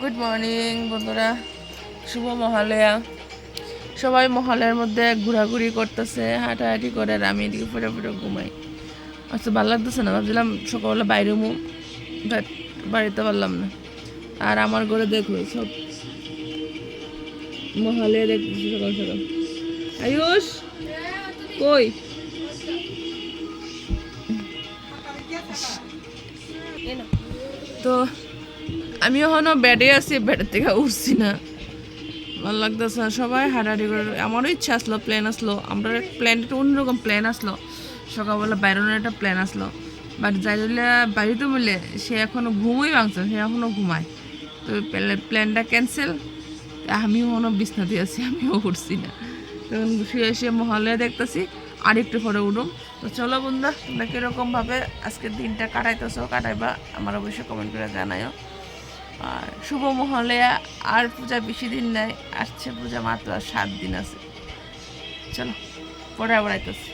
Good morning বন্ধুরা। শুভ মহালয়া। সবাই মহালয়ার মধ্যে ঘোরাঘুরি করতেছে, হাঁটাহাঁটি করে আর আমি এদিকে ফুটে ফুটে ঘুমাই। আচ্ছা ভালো লাগতেছে না? ভাবছিলাম সকালবেলা বাইরে মু বাড়িতে পারলাম না। আর আমার ঘরে দেখল সব মহালয়া দেখতেছি সকাল সকাল। আয়ুষ, কই? তো আমি এখনও বেডে আছি বেডের থেকে উঠছি না। ভালো লাগতেছে সবাই হাঁটাহাঁটি করে। আমারও ইচ্ছা আসলো প্ল্যান আসলো। আমরা প্ল্যান একটা অন্যরকম প্ল্যান আসলো। সকালবেলা বাইরের একটা প্ল্যান আসলো। বাট যাই বাড়িতে মিলে সে এখনও ঘুমোই ভাঙছে সে এখনও ঘুমায়। তো প্ল্যানটা ক্যান্সেল আমিও এখনও বিছনাতে আছি, আমিও উঠছি না। তখন শুয়ে শুয়ে মহলে দেখতেছি, আর একটু পরে উঠুম। তো চলো বন্ধুরা, তোমরা কীরকমভাবে আজকের দিনটা কাটাইতেছো, কাটাইবা, আমার অবশ্যই কমেন্ট করে জানাইও। আর শুভ মহলয়া আর পূজা বেশি দিন নাই, আসছে পূজা মাত্র আর সাত দিন আছে। চলো, পরে আবার আইতেছি।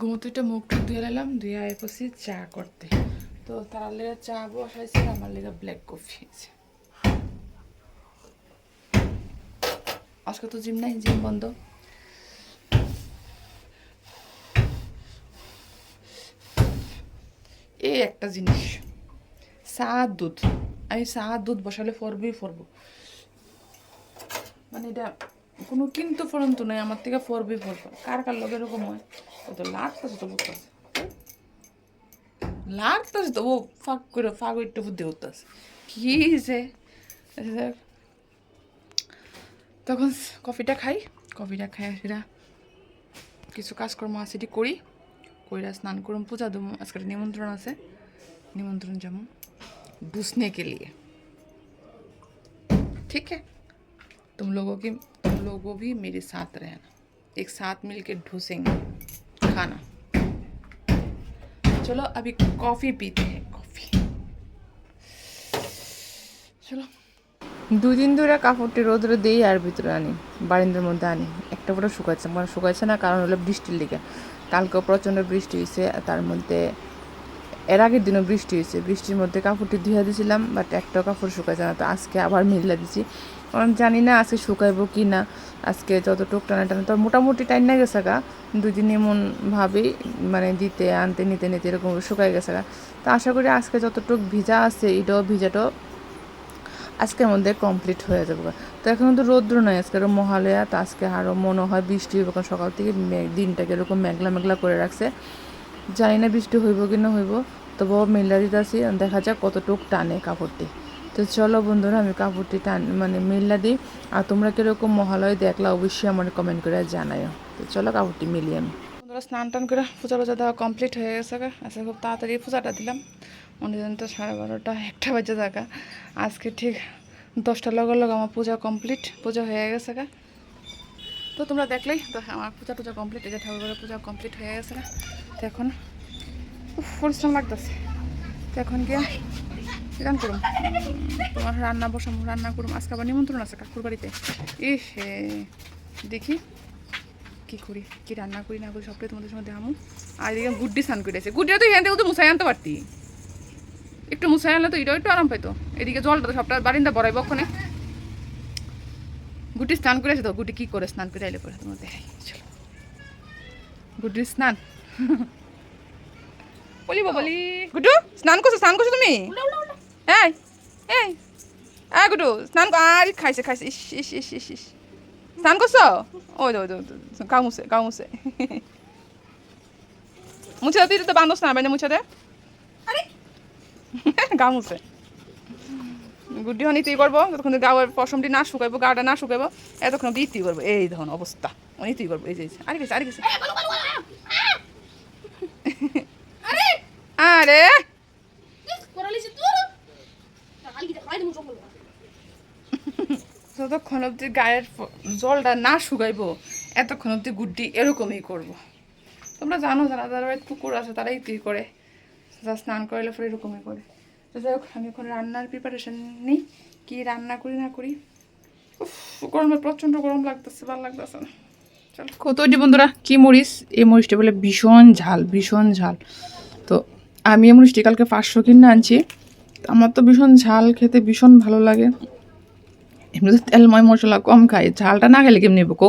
ঘুমোতে মুখ টুক ধুয়ে নিলাম, ধুয়ে আয় পড়ছি চা করতে। তো তার লেগে চা বসাইছে, আমার লেগে ব্ল্যাক কফি আছে আজকে তো জিম নাই জিম বন্ধ। এই একটা জিনিস, চা, দুধ। এই চা দুধ বসালে ফরবই ফরব। মানে এটা কোনো কিন্তু ফরন্ত নয় আমার থেকে ফরবই ফরব। কার কার লোক এরকম হয়? ও তো লাগতেছে তো বুঝতেছে লাগতেছে তো ও ফাঁক করে, ফাঁক একটু বুদ্ধি হতেছে কি যে? তখন কফিটা খাই কফিটা খাই সেটা কিছু কাজকর্ম আছে, এটি করি। কইরা স্নান করুম, পূজা দেবো। আজকে নিমন্ত্রণ আছে। নিমন্ত্রণ যেমন। घुसने के लिए ठीक है तुम लोगों की तुम लोगों भी मेरे साथ रहना एक साथ मिलके ढूसेंगे खाना चलो अभी कॉफ़ी पीते हैं कॉफ़ी চলো দুই দিন ধরে কাপড়টি রোদরে দিই আর ভিতরে আনি বারিন্দার মধ্যে আনি একটা পুরো শুকাচ্ছে মানে শুকাচ্ছে না কারণ হলো বৃষ্টির লিগে কালকেও প্রচণ্ড বৃষ্টি হয়েছে তার মধ্যে এর আগের দিনও বৃষ্টি হয়েছে। বৃষ্টির মধ্যে কাপড়টি ধুয়ে দিয়েছিলাম বাট একটাও কাপড় শুকাইছে না, তো আজকে আবার মিল্লা দিছি। কারণ জানি না আজকে শুকাইবো কি না, আজকে যতটুক টানা টানা তো মোটামুটি টাইম না গেছে গা। দুই দিন এমন ভাবেই মানে দিতে, আনতে, নিতে নিতে এরকম শুকাই গেছে গা। তো আশা করি আজকে যতটুক ভিজা আছে, এটাও ভিজাটাও আজকের মধ্যে কমপ্লিট হয়ে যাবে তো এখন তো রৌদ্র নয় আজকে আরও মহালয়া, তো আজকে আরও মনে হয় বৃষ্টি হবে, কারণ সকাল থেকে দিনটাকে এরকম মেঘলা মেঘলা করে রাখছে। জানি না বৃষ্টি হইব কি না হইব, তবুও মেলা দিতেছি, দেখা যাক কতটুক টানে কাপড়টি। তো চলো বন্ধুরা, আমি কাপড়টি টান মানে মেলা দিই, আর তোমরা কীরকম মহালয় দেখলা অবশ্যই আমার কমেন্ট করে জানাইও। তো চলো কাপড়টি মিলিয়ে আমি বন্ধুরা, স্নান টান করে পূজা টুজা দেওয়া কমপ্লিট হয়ে গেছে। আজকে খুব তাড়াতাড়ি পূজাটা দিলাম। অন্যদিন তো সাড়ে বারোটা, একটা বাজে থাকা আজকে ঠিক দশটার লগে লগে আমার পূজা কমপ্লিট পূজা হয়ে গেছে গা। তো তোমরা দেখলেই, তো আমার পূজা টুজা কমপ্লিট এই যে ঠাকুরের পূজা কমপ্লিট হয়ে গেছে না তো এখন পরিশ্রম লাগতেছে। তো এখন গিয়ে গান করুম? তোমার রান্না বসাম, রান্না করুম। আজকে আবার নিমন্ত্রণ আছে কাকুর বাড়িতে। ইস দেখি কি করি, কি রান্না করি না করি, সবটাই তোমাদের সঙ্গে দেখামু। আর এদিকে গুড্ডি স্নান করে আছে গুড্ডিটা তো এখান থেকে তো মুসাই আনতে পারতি। একটু মুসাই আনলে তো এটাও একটু আরাম পাইতো। এদিকে জলটা তো সবটা বারিন্দা বড়াইব ওখানে। গুটি স্নান করে আছে তো গুটি কি করে স্নান করে আইলে পরে তোমার দেখাই। চলো। গুটির স্নান। বলি বলি। গুটু স্নান করছ স্নান করছ তুমি? এই এই। আয় গুটু স্নান আর খাইছে খাইছে। ইস ইস ইস ইস ইস। স্নান করছ? ওই তো ওই তো, ওই মুছে মুছে। তুই তো বান্ধব না বাইনে মুছে দে। গা মুছে। গুড্ডি হনি তুই করব যতক্ষণ গাওয়ার পশমটি না শুকাইবো গাটা না শুকাইবো এতক্ষণ দিয়ে তুই করব। এই ধরুন অবস্থা। উনি তুই করব এই যে। আরে গেছে আরে গেছে যতক্ষণ অব্দি গায়ের জলটা না শুকাইবো, এতক্ষণ অব্দি গুড্ডি এরকমই করব। তোমরা জানো যারা যারা বাড়িতে কুকুর আছে, তারাই তুই করে? যা স্নান করলে পরে এরকমই করে। যাই হোক, আমি এখন রান্নার প্রিপারেশন নিই। কি রান্না করি না করি? গরমে প্রচণ্ড গরম লাগতেছে, ভালো লাগতেছে না। কতটি বন্ধুরা? কি মরিচ? এই মরিচটা বলে ভীষণ ঝাল ভীষণ ঝাল। তো আমি মরিচটি কালকে পাঁচশো কিনে আনছি। আমার তো ভীষণ ঝাল খেতে ভীষণ ভালো লাগে। এমনি তো তেলময় মশলা কম খাই, ঝালটা না খেলে কেমনি বকো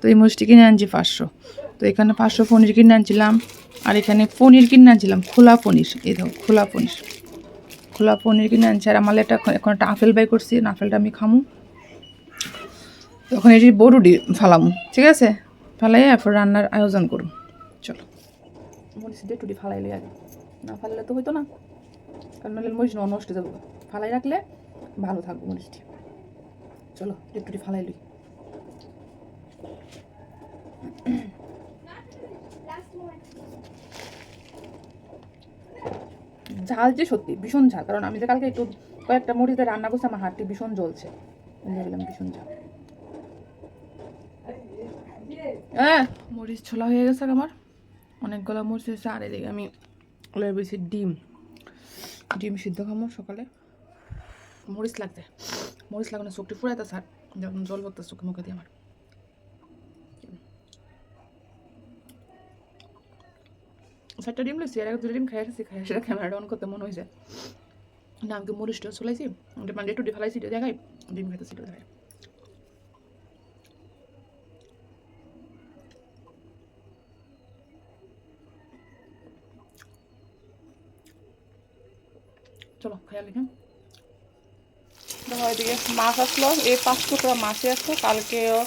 তো এই মরিচটি কিনে আনছি পাঁচশো। তো এখানে পাঁচশো পনির কিনে আনছিলাম, আর এখানে পনির কিনে আনছিলাম, খোলা পনির, এই দেখো, খোলা পনির। খোলা পনির কিনে আনছি, আর আমার এটা এখন একটা আপেল বাই করছি আপেলটা আমি খামু। তখন এটি বড়ুডি ফালামু, ঠিক আছে? ফালাই এরপর রান্নার আয়োজন করুন চলো। মরিচ দিয়ে ফালাইলে আগে। না ফালাইলে তো হইতো না। কারণ নাহলে মরিচ নষ্ট যাবে। ফালাই রাখলে ভালো থাকবে মরিচটি চলো একটুটি ফালাই লই। ঝাল যে সত্যি, ভীষণ ঝাল। কারণ আমি যে কালকে একটু কয়েকটা মরিচে রান্না করছি, আমার হাতটি ভীষণ জ্বলছে। ভেবেলাম ভীষণ ঝাল। হ্যাঁ মরিচ ছোলা হয়ে গেছে আমার। অনেকগুলো মরিচ হয়েছে আর এদিকে আমি ওলের বেশি ডিম ডিম সিদ্ধ খামো সকালে। মরিচ লাগছে, মরিচ লাগানো চোখটি ফুরাইতে স্যার, যখন জল পড়তে চোখে মুখে দিয়ে আমার। চারটা ডিম লইছি আর এক দুটো ডিম খাই আসছি খাই সেটা ক্যামেরাটা অন করতে মনে হয়েছে না, আমি তো মরিচটা চলাইছি মানে একটু ফেলাইছি, এটা দেখাই, ডিম খাইতেছি দেখাই। চলো খেয়াল রেখে দেখো এদিকে মাছ আসলো। এই পাঁচ টুকরা মাছই আসলো। কালকেও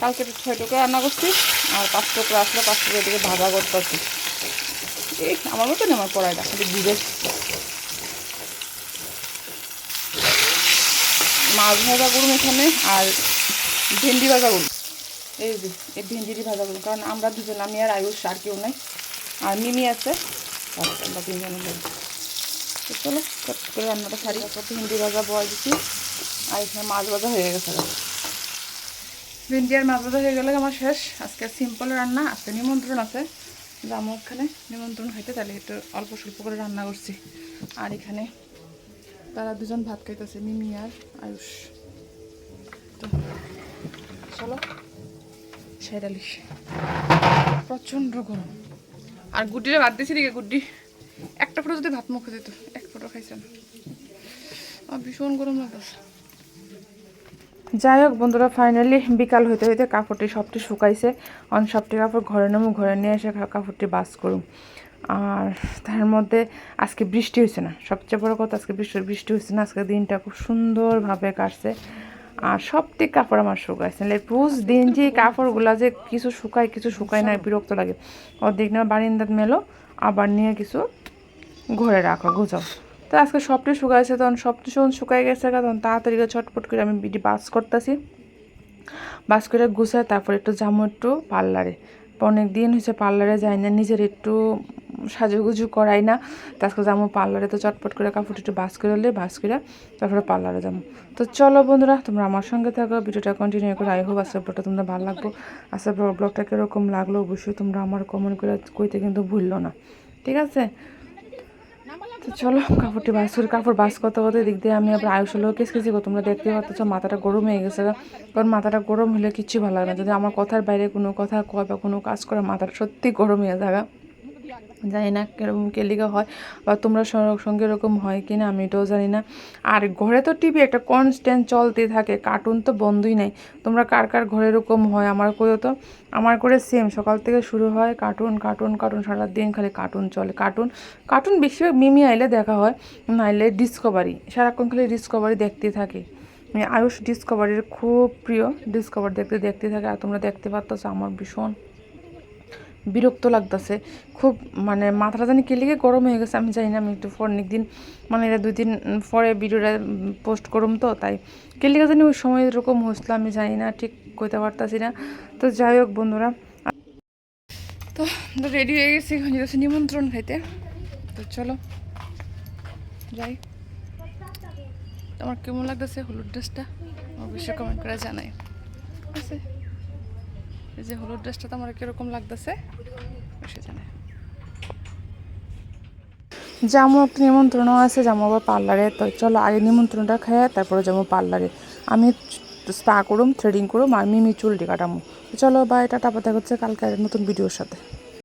কালকে ছয় টুকরা রান্না করছি। আর পাঁচ টুকরা আসলো, পাঁচ টুকরা এদিকে ভাজা করতেছি। এই, আমার মতন আমার কড়াইটা, খালি বিদেশ মাছ ভাজা করুন এখানে, আর ভেন্ডি ভাজা করুন। এই যে, এই ভেন্ডিটি ভাজা করুন। কারণ আমরা দুজন, আমি আর আয়ুষ, আর কেউ নাই। আর মিমি আছে। তো চলো চট করে রান্নাটা সারি ভেন্ডি ভাজা বয় দিচ্ছি আর এখানে মাছ ভাজা হয়ে গেছে। ভেন্ডি আর মাছ ভাজা হয়ে গেলে আমার শেষ। আজকে সিম্পল রান্না, আজকে নিমন্ত্রণ আছে। যাব ওখানে নিমন্ত্রণ খাইতে তাহলে একটু অল্প স্বল্প করে রান্না করছি। আর এখানে তারা দুজন ভাত খাইতেছে, মিমি আর আয়ুষ। তো, চলো সেরালিশ প্রচণ্ড গরম। আর গুড্ডিরে ভাত দিয়েছি দিকে, গুড্ডি। একটা ফটো যদি ভাত মুখে দিত, এক ফটো খাইছে না। ভীষণ গরম লাগতেছে যাই হোক বন্ধুরা ফাইনালি বিকাল হইতে হইতে কাপড়টি সবটি শুকাইছে। অন সবটি কাপড় ঘরে নেব ঘরে নিয়ে এসে কাপড়টি বাস করুম। আর তার মধ্যে আজকে বৃষ্টি হয়েছে না। সবচেয়ে বড় কথা আজকে বৃষ্টি বৃষ্টি হয়েছে না। আজকে দিনটা খুব সুন্দরভাবে কাটছে। আর সবটি কাপড় আমার শুকাইছে। পুষ দিন যে কাপড়গুলা যে কিছু শুকায় কিছু শুকায় না বিরক্ত লাগে। অর্ধেক না বারিন্দাত মেলো, আবার নিয়ে কিছু ঘরে রাখো গুছাও তো আজকে সবটি শুকাইছে, তখন সবটি যখন শুকাই গেছে তখন তাড়াতাড়ি ছটপট করে আমি বিডি বাস করতেছি। বাস করে গুছায় তারপর একটু যাব একটু পার্লারে। অনেক দিন হয়েছে পার্লারে যাই না, নিজের একটু সাজুগুজু করাই না। তো আজকে যাব পার্লারে, তো চটপট করে কাপড় একটু বাস করে নিলে বাস করে তারপরে পার্লারে যাব তো চলো বন্ধুরা, তোমরা আমার সঙ্গে থাকো, ভিডিওটা কন্টিনিউ করে। আই হোপ আজকের ব্লগটা তোমরা ভালো লাগবো। আজকের ব্লগটা কীরকম লাগল অবশ্যই তোমরা আমার কমেন্ট করে কইতে কিন্তু ভুললো না। ঠিক আছে? তো চলো, কাপড়টি বাস করে কাপড় বাস করতে করতে দিক দিয়ে আমি আবার আয়ুষ হলেও কেস, কেসি তোমরা দেখতে পাচ্ছ মাথাটা গরম হয়ে গেছে কারণ মাথাটা গরম হলে কিচ্ছু ভালো লাগে না। যদি আমার কথার বাইরে কোনো কথা কয় বা কোনো কাজ করে, মাথাটা সত্যি গরম হয়ে থাকা জানি না কীরকম কেলিকা হয় বা তোমরা সঙ্গে এরকম হয় কি না আমি এটাও জানি না। আর ঘরে তো টিভি একটা কনস্ট্যান্ট চলতে থাকে কার্টুন তো বন্ধই নাই। তোমরা কার কার ঘরে এরকম হয়? আমার করেও তো, আমার করে সেম সকাল থেকে শুরু হয় কার্টুন কার্টুন কার্টুন সারা দিন খালি কার্টুন চলে। কার্টুন কার্টুন বেশিরভাগ মিমি আইলে দেখা হয়, নাইলে ডিসকভারি সারাক্ষণ খালি ডিসকভারি দেখতে থাকে। মানে আয়ুষ ডিসকভারির খুব প্রিয়। ডিসকভার দেখতে দেখতে থাকে, আর তোমরা দেখতে পাচ্ছ আমার ভীষণ বিরক্ত লাগতেছে। খুব মানে মাথাটা জানি কেলিকে গরম হয়ে গেছে, আমি জানি না, আমি একটু অনেক দিন মানে এটা দুই দিন পরে ভিডিওটা পোস্ট করুম তো, তাই। কেলিকে জানি ওই সময় এরকম হয়েছিল, আমি জানি না, ঠিক কইতে পারতাছি না। তো যাই হোক বন্ধুরা। তো রেডি হয়ে গেছি, এখন নিমন্ত্রণ খাইতে। তো চলো, যাই। তোমার কেমন লাগতেছে হলুদ ড্রেসটা? অবশ্যই কমেন্ট করে জানাই। আছে। এই যে হলুদ ড্রেসটা তো আমার কীরকম লাগতেছে? জামু একটা নিমন্ত্রণও আছে, জামু আবার পার্লারে। তো চলো আগে নিমন্ত্রণটা খেয়ে তারপরে যাব পার্লারে। আমি স্পা করুম, থ্রেডিং করুম, আর মিমি চুলটি কাটামো। চলো বা এটা টাপা দেখা হচ্ছে কালকে নতুন ভিডিওর সাথে।